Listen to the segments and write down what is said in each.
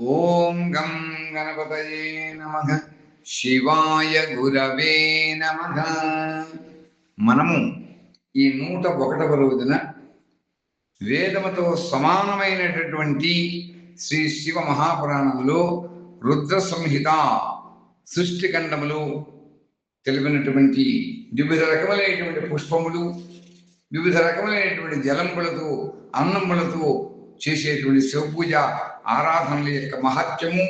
ఓం గం గణపతయే నమ. శివాయ గురవే నమ. మనము ఈ నూట ఒకటవ రోజున వేదముతో సమానమైనటువంటి శ్రీ శివ మహాపురాణంలో రుద్ర సంహిత సృష్టిఖండములు తెలిపినటువంటి వివిధ రకములైనటువంటి పుష్పములు వివిధ రకములైనటువంటి జలంబులతో అన్నములతో చేసేటువంటి శివపూజ ఆరాధనల యొక్క మహత్యము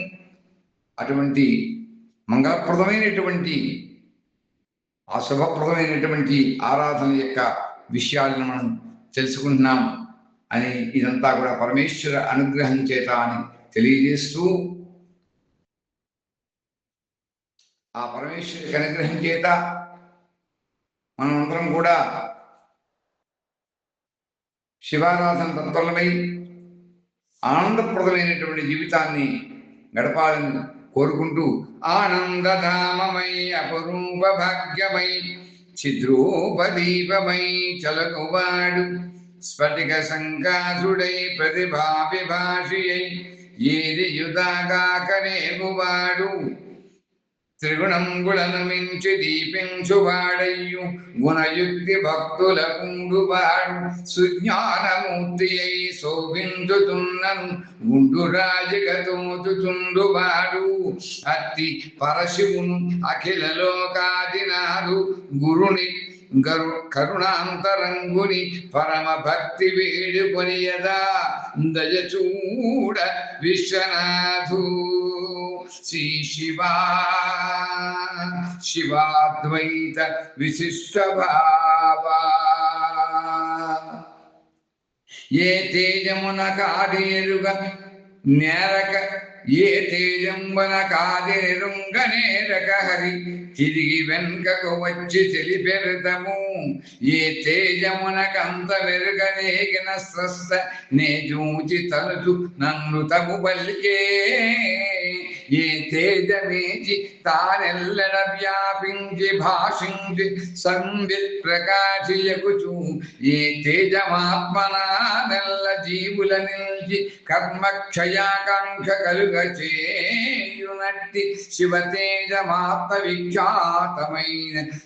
అటువంటి మంగళప్రదమైనటువంటి ఆ శుభప్రదమైనటువంటి ఆరాధన యొక్క విషయాలను మనం తెలుసుకుంటున్నాం అని ఇదంతా కూడా పరమేశ్వర అనుగ్రహం చేత అని తెలియజేస్తూ ఆ పరమేశ్వరికి అనుగ్రహం చేత మనమందరం కూడా శివారాధన తత్వలమై ఆనందప్రదమైనటువంటి జీవితాన్ని గడపాలని కోరుకుంటూ ఆనందధామమై అపరూప భాగ్యమై చిద్రూపదీపమై చలకువాడు స్ఫటిక సంకాసుడై ప్రతిభాభిభాషియై ఏది యుధాగాకనేగువాడు త్రిగుణం త్రిగుణంగులను దీపించు వాడయ్యు గుణయుక్తి భక్తుల కుండువాడు సుజ్ఞానమూర్తి అయి శోభించుతున్నను గుండు రాజుగతోచుచుండువాడు అత్తి పరశివును అఖిల లోకాదినాడు గురుని గరు కరుణాంతరంగుని పరమ భక్తి వేడుకొని యదా దయచూడ విశ్వనాథు శ్రీ శివా. శివాద్వైత విశిష్ట భావా ఏ తేజమున కాదేరుగ నేరక ఏ తేజంబన కాదేరుంగ నేరక హరి. తిరిగి వెనుకకు వచ్చి తెలిపెడతము ఏ తేజమునకంత వెరుగనేగిన స్రస్త నే చూచి తలుచు నన్ను తగు బలికే. ఏ తేజమేచి తానెల్లడ వ్యాపించి భాషించి సంవిత్ ప్రకాశియకుచు ఏ తేజమాత్మనాదెల్ల జీవుల నిలిచి కర్మక్షయాకాంక్ష కలుగ చేయునట్టి శివతేజమాత్మ విఖ్యాతమైన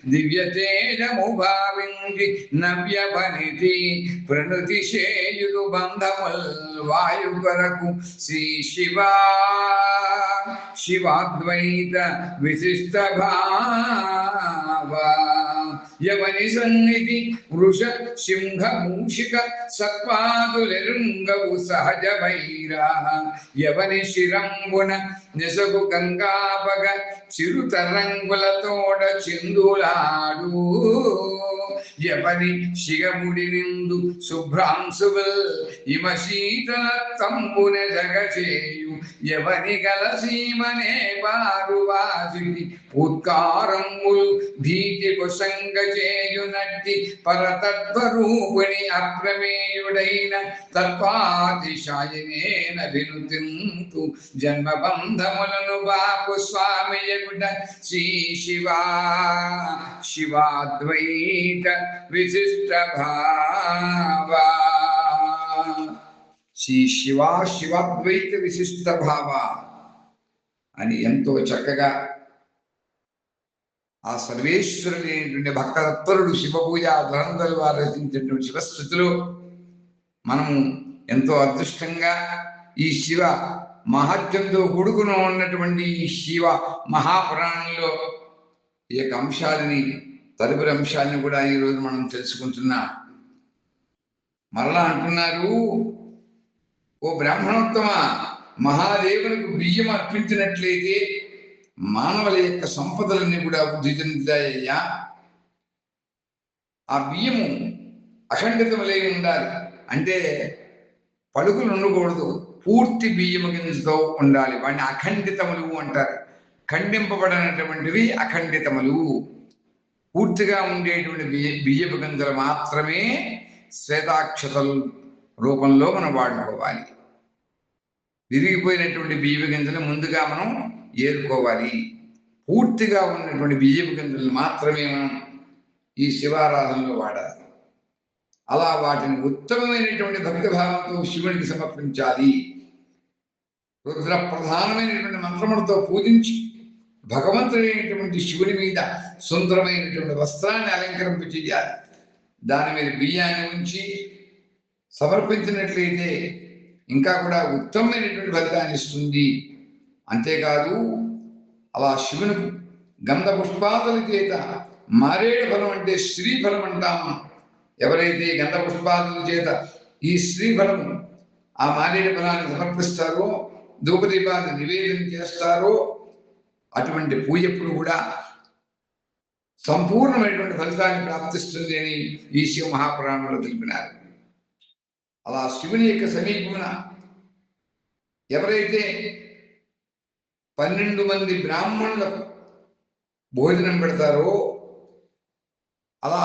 దివ్య తేజము భావించి నవ్య పనితి ప్రణుతి శేయుడు బంధముల్ వాయు కొరకు శ్రీ శివ. శివాద్వైత విశిష్ట భావ యవని వృష సింహ మూషిక సత్పాదులెరుంగవు సహజ వైరా యవని శిరంబున నిసగు గంగాపగ చిరుతరంగులతోడ చిందులాడు. ఎవరి శిగముడి నిందు శుభ్రాంశువల్ ఇమ శీతల తంబున జగచేయు. ఎవరి గల సీమనే వారు వాసిని ఉత్కారముల్ భీతి కుసంగ చేయునట్టి పరతత్వరూపిణి అప్రమేయుడైన తత్వాతిశాయనేన వినుతింతు. జన్మబంధములను బాపు స్వామియగుడ శ్రీ శివా శివాద్వైత విశిష్ట భావా శ్రీ శివా శివాద్వైత విశిష్ట భావ అని ఎంతో చక్కగా ఆ సర్వేశ్వరుడైనటువంటి భక్తతత్పరుడు శివపూజ ధనందరు వారు రచించినటువంటి శివస్థుతిలో మనము ఎంతో అదృష్టంగా ఈ శివ మహత్యంతో కూడుకుని ఉన్నటువంటి ఈ శివ మహాపురాణంలో ఈ యొక్క అంశాలని తదుపరి అంశాన్ని కూడా ఈరోజు మనం తెలుసుకుంటున్నాం. మరలా అంటున్నారు ఓ బ్రాహ్మణోత్తమ మహాదేవునికి బియ్యం అర్పించినట్లయితే మానవుల యొక్క సంపదలన్నీ కూడా వృద్ధి చెందుతాయ్యా. ఆ బియ్యము అఖండితములై ఉండాలి. అంటే పలుకులు ఉండకూడదు. పూర్తి బియ్యము గింజతో ఉండాలి. వాడిని అఖండితములు అంటారు. ఖండింపబడినటువంటివి అఖండితములు. పూర్తిగా ఉండేటువంటి బియ్య బియ్యపు గింజలు మాత్రమే శ్వేతాక్షతలు రూపంలో మనం వాడుకోవాలి. విరిగిపోయినటువంటి బియ్యపు గింజలు ముందుగా మనం ఏరుకోవాలి. పూర్తిగా ఉన్నటువంటి బియ్యపు గింజలను మాత్రమే మనం ఈ శివారాధనలో వాడాలి. అలా వాటిని ఉత్తమమైనటువంటి భక్తిభావంతో శివునికి సమర్పించాలి. రుద్ర ప్రధానమైనటువంటి మంత్రములతో పూజించి భగవంతుడైనటువంటి శివుని మీద సుందరమైనటువంటి వస్త్రాన్ని అలంకరింప చేయాలి. దాని మీద బియ్యాన్ని ఉంచి సమర్పించినట్లయితే ఇంకా కూడా ఉత్తమమైనటువంటి ఫలితాన్ని ఇస్తుంది. అంతేకాదు అలా శివుని గంధ పుష్పాదుల చేత మారేడు ఫలం అంటే స్త్రీ ఫలం అంటాము ఎవరైతే గంధ పుష్పాదుల చేత ఈ స్త్రీ ఫలము ఆ మారేడు ఫలాన్ని సమర్పిస్తారో ధూపదీపాన్ని నివేదన చేస్తారో అటువంటి పూజ ఎప్పుడు కూడా సంపూర్ణమైనటువంటి ఫలితాన్ని ప్రాప్తిస్తుంది అని ఈ శివ మహాపురాణంలో తెలిపినారు. అలా శివుని యొక్క సమీపమున ఎవరైతే పన్నెండు మంది బ్రాహ్మణులకు భోజనం పెడతారో అలా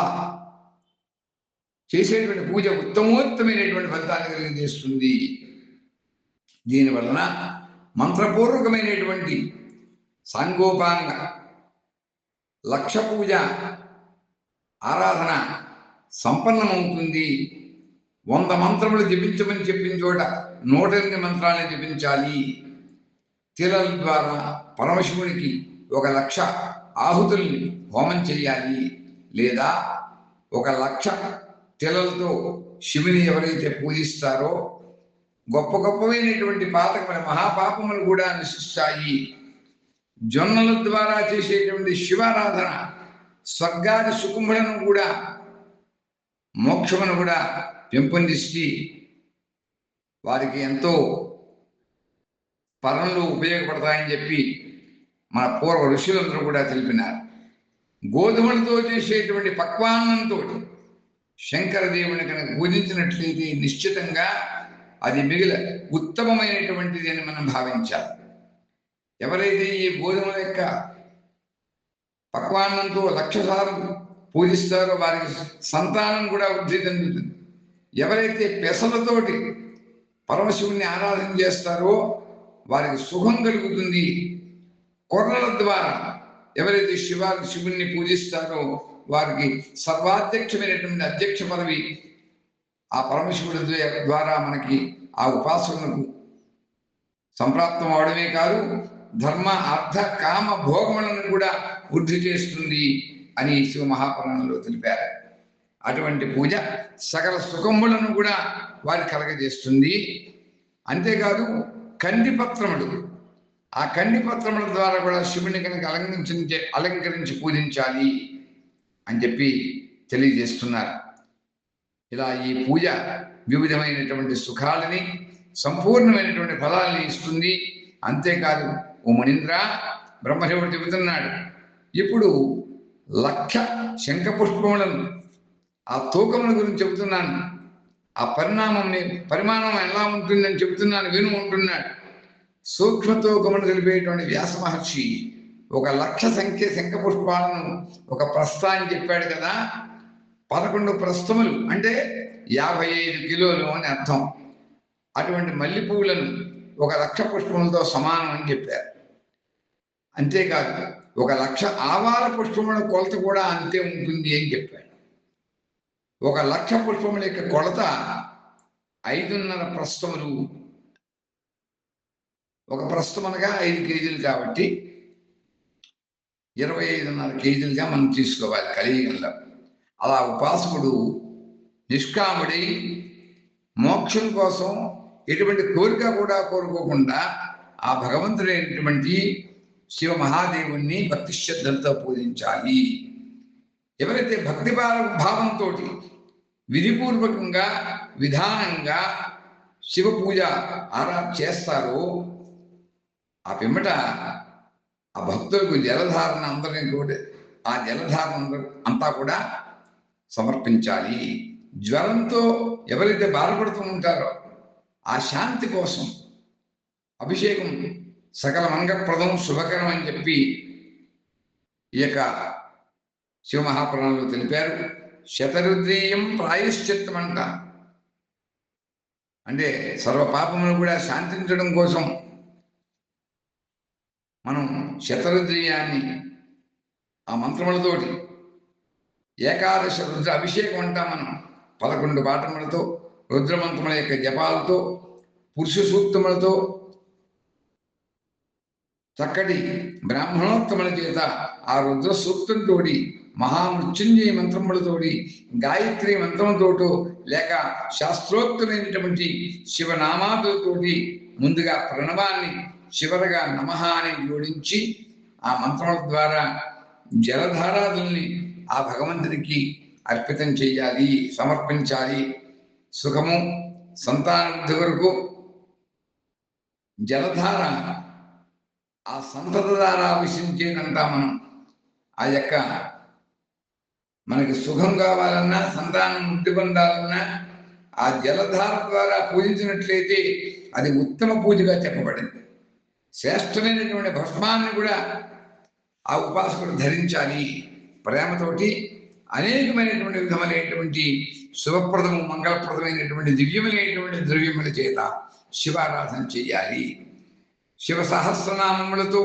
చేసేటువంటి పూజ ఉత్తమోత్తమైనటువంటి ఫలితాన్ని కలిగజేస్తుంది. దీని వలన మంత్రపూర్వకమైనటువంటి సాంగోపాంగ లక్ష పూజ ఆరాధన సంపన్నమవుతుంది. వంద మంత్రములు జపించమని చెప్పిన చోట నూట ఎనిమిది మంత్రాలను జపించాలి. తిలల ద్వారా పరమశివునికి ఒక లక్ష ఆహుతుల్ని హోమం చేయాలి. లేదా ఒక లక్ష తిలలతో శివుని ఎవరైతే పూజిస్తారో గొప్ప గొప్పవైనటువంటి పాతకమైన మహాపాపములు కూడా నశిస్తాయి జొన్నల ద్వారా చేసేటువంటి శివారాధన స్వర్గాది సుకుంభులను కూడా మోక్షమును కూడా పెంపొందించి వారికి ఎంతో పరంలో ఉపయోగపడతాయని చెప్పి మన పూర్వ ఋషులందరూ కూడా తెలిపినారు. గోధుమలతో చేసేటువంటి పక్వాన్నంతో శంకరదేవుని కనుక పూజించినట్లయితే నిశ్చితంగా అది మిగిల ఉత్తమమైనటువంటిది అని మనం భావించాలి. ఎవరైతే ఈ భోజనం యొక్క పక్వాన్నంతో లక్షసారం పూజిస్తారో వారికి సంతానం కూడా వృద్ధి చెందుతుంది. ఎవరైతే పెసలతోటి పరమశివుణ్ణి ఆరాధన చేస్తారో వారికి సుఖం కలుగుతుంది. కొర్రల ద్వారా ఎవరైతే శివ శివుణ్ణి పూజిస్తారో వారికి సర్వాధ్యక్షమైనటువంటి అధ్యక్ష పదవి ఆ పరమశివుడి ద్వారా మనకి ఆ ఉపాసనకు సంప్రాప్తం అవడమే కాదు. ధర్మ అర్థ కామ భోగములను కూడా వృద్ధి చేస్తుంది అని శివ మహాపురాణంలో తెలిపారు. అటువంటి పూజ సకల సుఖములను కూడా వారి కలగజేస్తుంది. అంతేకాదు కంది పత్రములు ఆ కంది పత్రముల ద్వారా కూడా శివుని కనుక అలంకరించి అలంకరించి పూజించాలి అని చెప్పి తెలియజేస్తున్నారు. ఇలా ఈ పూజ వివిధమైనటువంటి సుఖాలని సంపూర్ణమైనటువంటి ఫలాల్ని ఇస్తుంది. అంతేకాదు ఓ మణీంద్ర బ్రహ్మదేవుడు చెబుతున్నాడు. ఇప్పుడు లక్ష శంఖ పుష్పములను ఆ తూకముల గురించి చెబుతున్నాను. ఆ పరిణామం పరిమాణం ఎలా ఉంటుందని చెబుతున్నాను విను ఉంటున్నాడు సూక్ష్మ తూకమును తెలిపేటువంటి వ్యాస మహర్షి ఒక లక్ష సంఖ్య శంఖ పుష్పాలను ఒక ప్రస్థాన్ని చెప్పాడు కదా. పదకొండు ప్రస్థములు అంటే యాభై ఐదు కిలోలు అని అర్థం. అటువంటి మల్లె పువ్వులను ఒక లక్ష పుష్పములతో సమానం అని చెప్పారు. అంతేకాదు ఒక లక్ష ఆవాల పుష్పముల కొలత కూడా అంతే ఉంటుంది అని చెప్పాడు. ఒక లక్ష పుష్పముల యొక్క కొలత ఐదున్నర ప్రస్తములు ఒక ప్రస్తుతం అనగా ఐదు కేజీలు కాబట్టి ఇరవై ఐదున్నర కేజీలుగా మనం తీసుకోవాలి కలియుగంలో. అలా ఉపాసకుడు నిష్కాముడై మోక్షం కోసం ఎటువంటి కోరిక కూడా కోరుకోకుండా ఆ భగవంతుడైనటువంటి శివ మహాదేవుణ్ణి భక్తి శ్రద్ధలతో పూజించాలి. ఎవరైతే భక్తి భావంతో విధిపూర్వకంగా విధానంగా శివ పూజ ఆరా చేస్తారో ఆ పిమ్మట ఆ భక్తులకు జలధారణ అందరిని కూడా ఆ జలధారణ అంతా కూడా సమర్పించాలి. జ్వరంతో ఎవరైతే బాధపడుతూ ఉంటారో ఆ శాంతి కోసం అభిషేకం సకల మంగప్రదం శుభకరం అని చెప్పి ఈ యొక్క శివమహాపురాణంలో తెలిపారు. శతరుద్రీయం ప్రాయశ్చిత్తం అంట అంటే సర్వ పాపమును కూడా శాంతించడం కోసం మనం శతరుద్రీయాన్ని ఆ మంత్రములతోటి ఏకాదశ రుద్ర అభిషేకం అంటాం మనం. పదకొండు పాఠములతో రుద్రమంత్రముల యొక్క జపాలతో పురుష సూక్తములతో చక్కటి బ్రాహ్మణోత్తముల చేత ఆ రుద్ర సూక్తంతో మహామృత్యుంజయ మంత్రములతోటి గాయత్రి మంత్రముతోటో లేక శాస్త్రోక్తమైనటువంటి శివనామాలతోటి ముందుగా ప్రణవాన్ని చివరగా నమః అని జోడించి ఆ మంత్రముల ద్వారా జలధారాదుల్ని ఆ భగవంతునికి అర్పితం చేయాలి సమర్పించాలి. సుఖము సంతానబుద్ధి వరకు జలధార ఆ సంపద ద్వారా ఆవిషించేదంటా మనం. ఆ యొక్క మనకి సుఖం కావాలన్నా సంతానం వృద్ధి పొందాలన్నా ఆ జలధార ద్వారా పూజించినట్లయితే అది ఉత్తమ పూజగా చెప్పబడింది. శ్రేష్టమైనటువంటి భస్మాన్ని కూడా ఆ ఉపాసకుడు ధరించాలి. ప్రేమతోటి అనేకమైనటువంటి విధములైనటువంటి శుభప్రదము మంగళప్రదమైనటువంటి దివ్యములైనటువంటి ద్రవ్యముల చేత శివారాధన చేయాలి. శివ సహస్రనామములతో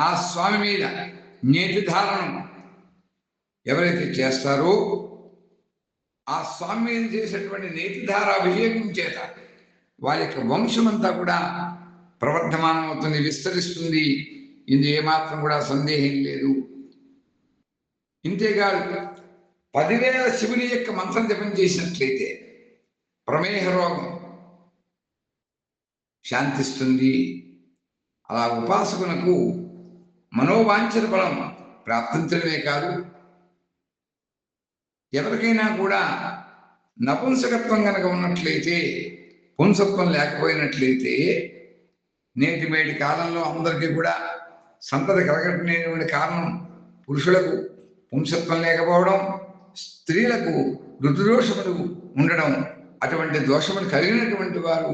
ఆ స్వామి మీద నేటి ధారణం ఎవరైతే చేస్తారో ఆ స్వామి మీద చేసేటువంటి నేతిధార అభిషేకం చేత వారి యొక్క వంశమంతా కూడా ప్రవర్ధమానం అవుతుంది విస్తరిస్తుంది. ఇందు ఏమాత్రం కూడా సందేహం లేదు. ఇంతేకాదు పదివేల శివుని యొక్క మంత్రం జపం చేసినట్లయితే ప్రమేహ రోగం శాంతిస్తుంది. అలా ఉపాసకునకు మనోవాంఛన బలం ప్రాప్తించడమే కాదు. ఎవరికైనా కూడా నపుంసకత్వం కనుక ఉన్నట్లయితే పుంసత్వం లేకపోయినట్లయితే నేటి మేటి కాలంలో అందరికీ కూడా సంతతి కలగటనేటువంటి కారణం పురుషులకు పుంసత్వం లేకపోవడం స్త్రీలకు రుతుదోషములు ఉండడం అటువంటి దోషములు కలిగినటువంటి వారు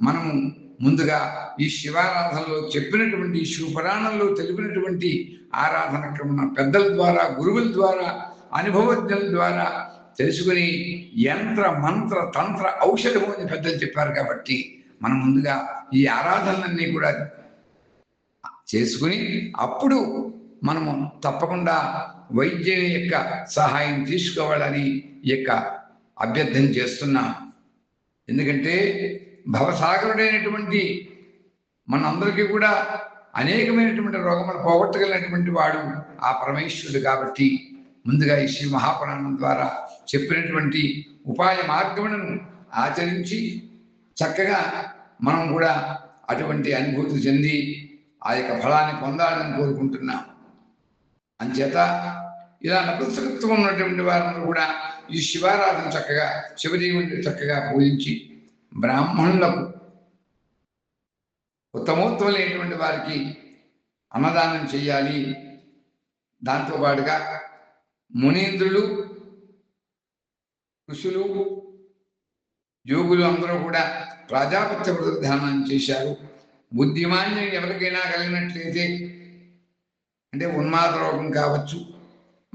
మనము ముందుగా ఈ శివారాధనలో చెప్పినటువంటి శివపురాణంలో తెలిపినటువంటి ఆరాధన క్రమణ పెద్దల ద్వారా గురువుల ద్వారా అనుభవజ్ఞుల ద్వారా తెలుసుకుని యంత్ర మంత్ర తంత్ర ఔషధము అని పెద్దలు చెప్పారు కాబట్టి మనం ముందుగా ఈ ఆరాధనలన్నీ కూడా చేసుకుని అప్పుడు మనము తప్పకుండా వైద్యం యొక్క సహాయం తీసుకోవాలని ఈ యొక్క అభ్యర్థన చేస్తున్నాం. ఎందుకంటే భవసాగరుడైనటువంటి మనందరికీ కూడా అనేకమైనటువంటి రోగములు పోగొట్టగలిగినటువంటి వాడు ఆ పరమేశ్వరుడు కాబట్టి ముందుగా ఈ శ్రీ మహాపురాణం ద్వారా చెప్పినటువంటి ఉపాయ మార్గములను ఆచరించి చక్కగా మనం కూడా అటువంటి అనుభూతి చెంది ఆ యొక్క ఫలాన్ని పొందాలని కోరుకుంటున్నాం. అంచేత ఇలా నపుంసకత్వం ఉన్నటువంటి వారందరూ కూడా ఈ శివారాధన చక్కగా శివదేవుని చక్కగా పూజించి బ్రాహ్మణులకు ఉత్తమోత్తములైనటువంటి వారికి అన్నదానం చేయాలి. దాంతో పాటుగా మునీంద్రులు ఋషులు యోగులు అందరూ కూడా ప్రజాపత్య ధ్యానం చేశారు. బుద్ధిమాన్యం ఎవరికైనా కలిగినట్లయితే అంటే ఉన్మాద రోగం కావచ్చు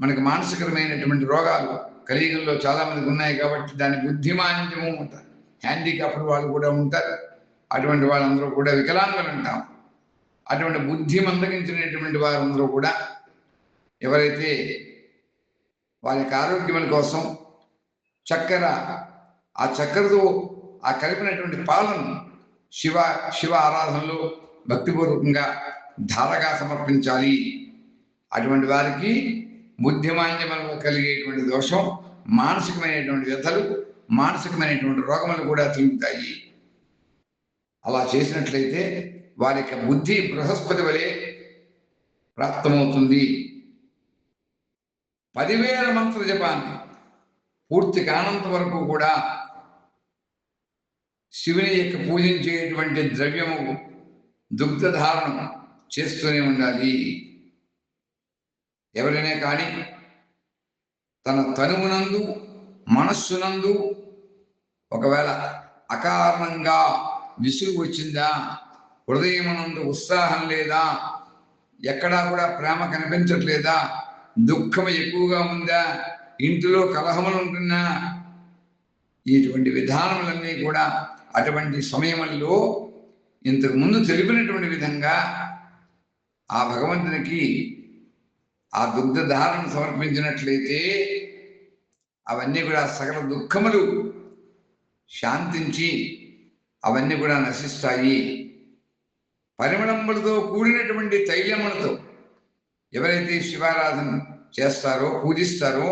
మనకు మానసికరమైనటువంటి రోగాలు కలియుగంలో చాలా మందికి ఉన్నాయి కాబట్టి దాని బుద్ధిమాంద్యము ఉంటారు హ్యాండిక్యాప్డ్ వాళ్ళు కూడా ఉంటారు. అటువంటి వాళ్ళందరూ కూడా వికలాంగులు ఉంటాం అటువంటి బుద్ధి మందగించినటువంటి వారందరూ కూడా ఎవరైతే వారి యొక్క ఆరోగ్యముల కోసం చక్కెర ఆ చక్కెరతో ఆ కలిపినటువంటి పాలను శివ శివ ఆరాధనలో భక్తిపూర్వకంగా ధారగా సమర్పించాలి. అటువంటి వారికి బుద్ధిమాన్యములు కలిగేటువంటి దోషం మానసికమైనటువంటి వ్యధలు మానసికమైనటువంటి రోగములు కూడా తిరుగుతాయి. అలా చేసినట్లయితే వారి యొక్క బుద్ధి బృహస్పతి వలె ప్రాప్తమవుతుంది. పదివేల మంత్ర జపాన్ని పూర్తి కానంత వరకు కూడా శివుని యొక్క పూజించేటువంటి ద్రవ్యము దుగ్ధధారణం చేస్తూనే ఉండాలి. ఎవరైనా కానీ తన తనువునందు మనస్సునందు ఒకవేళ అకారణంగా విసుగు వచ్చిందా హృదయమునందు ఉత్సాహం లేదా ఎక్కడా కూడా ప్రేమ కనిపించట్లేదా దుఃఖం ఎక్కువగా ఉందా ఇంటిలో కలహములు ఉంటున్నా ఇటువంటి విధానములన్నీ కూడా అటువంటి సమయంలో ఇంతకు ముందు తెలిపినటువంటి విధంగా ఆ భగవంతునికి ఆ దుగ్ధధారను సమర్పించినట్లయితే అవన్నీ కూడా సకల దుఃఖములు శాంతించి అవన్నీ కూడా నశిస్తాయి. పరిమళములతో కూడినటువంటి తైలములతో ఎవరైతే శివారాధన చేస్తారో పూజిస్తారో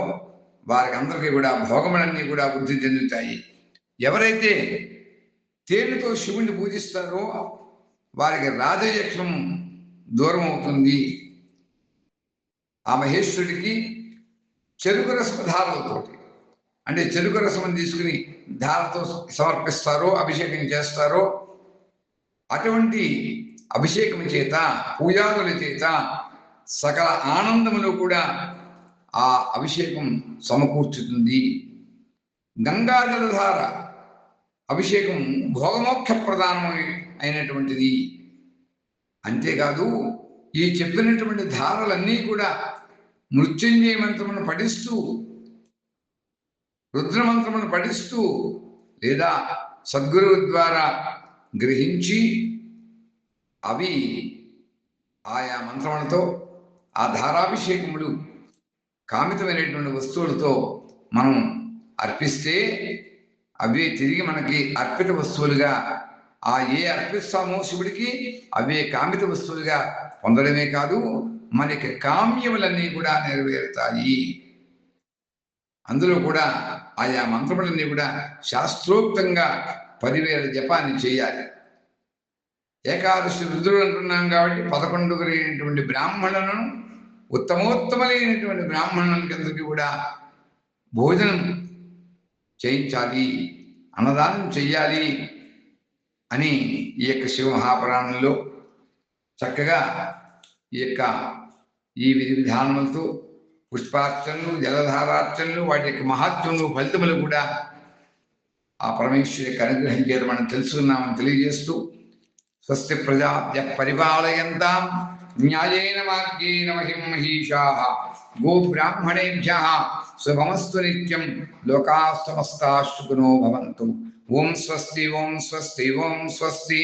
వారికి అందరికీ కూడా భోగములన్నీ కూడా వృద్ధి చెందుతాయి. ఎవరైతే తేనెతో శివుణ్ణి పూజిస్తారో వారికి రాజయక్షం దూరం అవుతుంది ఆ మహేశ్వరుడికి చెరుకు రసము అంటే చెరుకు రసం తీసుకుని ధారతో సమర్పిస్తారో అభిషేకం చేస్తారో అటువంటి అభిషేకం చేత పూజాదుల చేత సకల ఆనందములు కూడా ఆ అభిషేకం సమకూర్చుతుంది. గంగాజలధార అభిషేకం భోగమోక్ష ప్రధానమై అయినటువంటిది. అంతేకాదు ఈ చెప్పినటువంటి ధారలన్నీ కూడా మృత్యుంజయ మంత్రమును పఠిస్తూ రుద్రమంత్రమును పఠిస్తూ లేదా సద్గురువు ద్వారా గ్రహించి అవి ఆయా మంత్రములతో ఆ ధారాభిషేకములు కామితమైనటువంటి వస్తువులతో మనం అర్పిస్తే అవే తిరిగి మనకి అర్పిత వస్తువులుగా ఆ ఏ అర్పిస్తామో శివుడికి అవే కామిత వస్తువులుగా పొందడమే కాదు మనకి కామ్యములన్నీ కూడా నెరవేరుతాయి. అందులో కూడా ఆయా మంత్రములన్నీ కూడా శాస్త్రోక్తంగా పదివేల జపాన్ని చేయాలి. ఏకాదశి రుద్రుడు అంటున్నాం కాబట్టి పదకొండుగురైనటువంటి బ్రాహ్మణులను ఉత్తమోత్తములైనటువంటి బ్రాహ్మణులకి కూడా భోజనం చేయించాలి అన్నదానం చెయ్యాలి అని ఈ యొక్క శివ మహాపురాణంలో చక్కగా ఈ యొక్క ఈ విధి విధానములతో పుష్పార్చనలు జలధారార్చనలు వాటి యొక్క మహత్వములు ఫలితములు కూడా ఆ పరమేశ్వరి యొక్క అనుగ్రహం చేత మనం తెలుసుకున్నామని తెలియజేస్తూ స్వస్తి ప్రజాభ్య పరిపాలయంతాం న్యాయేన మార్గేణ మహిం మహిషా గోబ్రాహ్మణేభ్య శుభమస్తు నిత్యం లోకా సమస్తా సుఖినో భవంతు. ఓం స్వస్తి ఓం స్వస్తి ఓం స్వస్తి.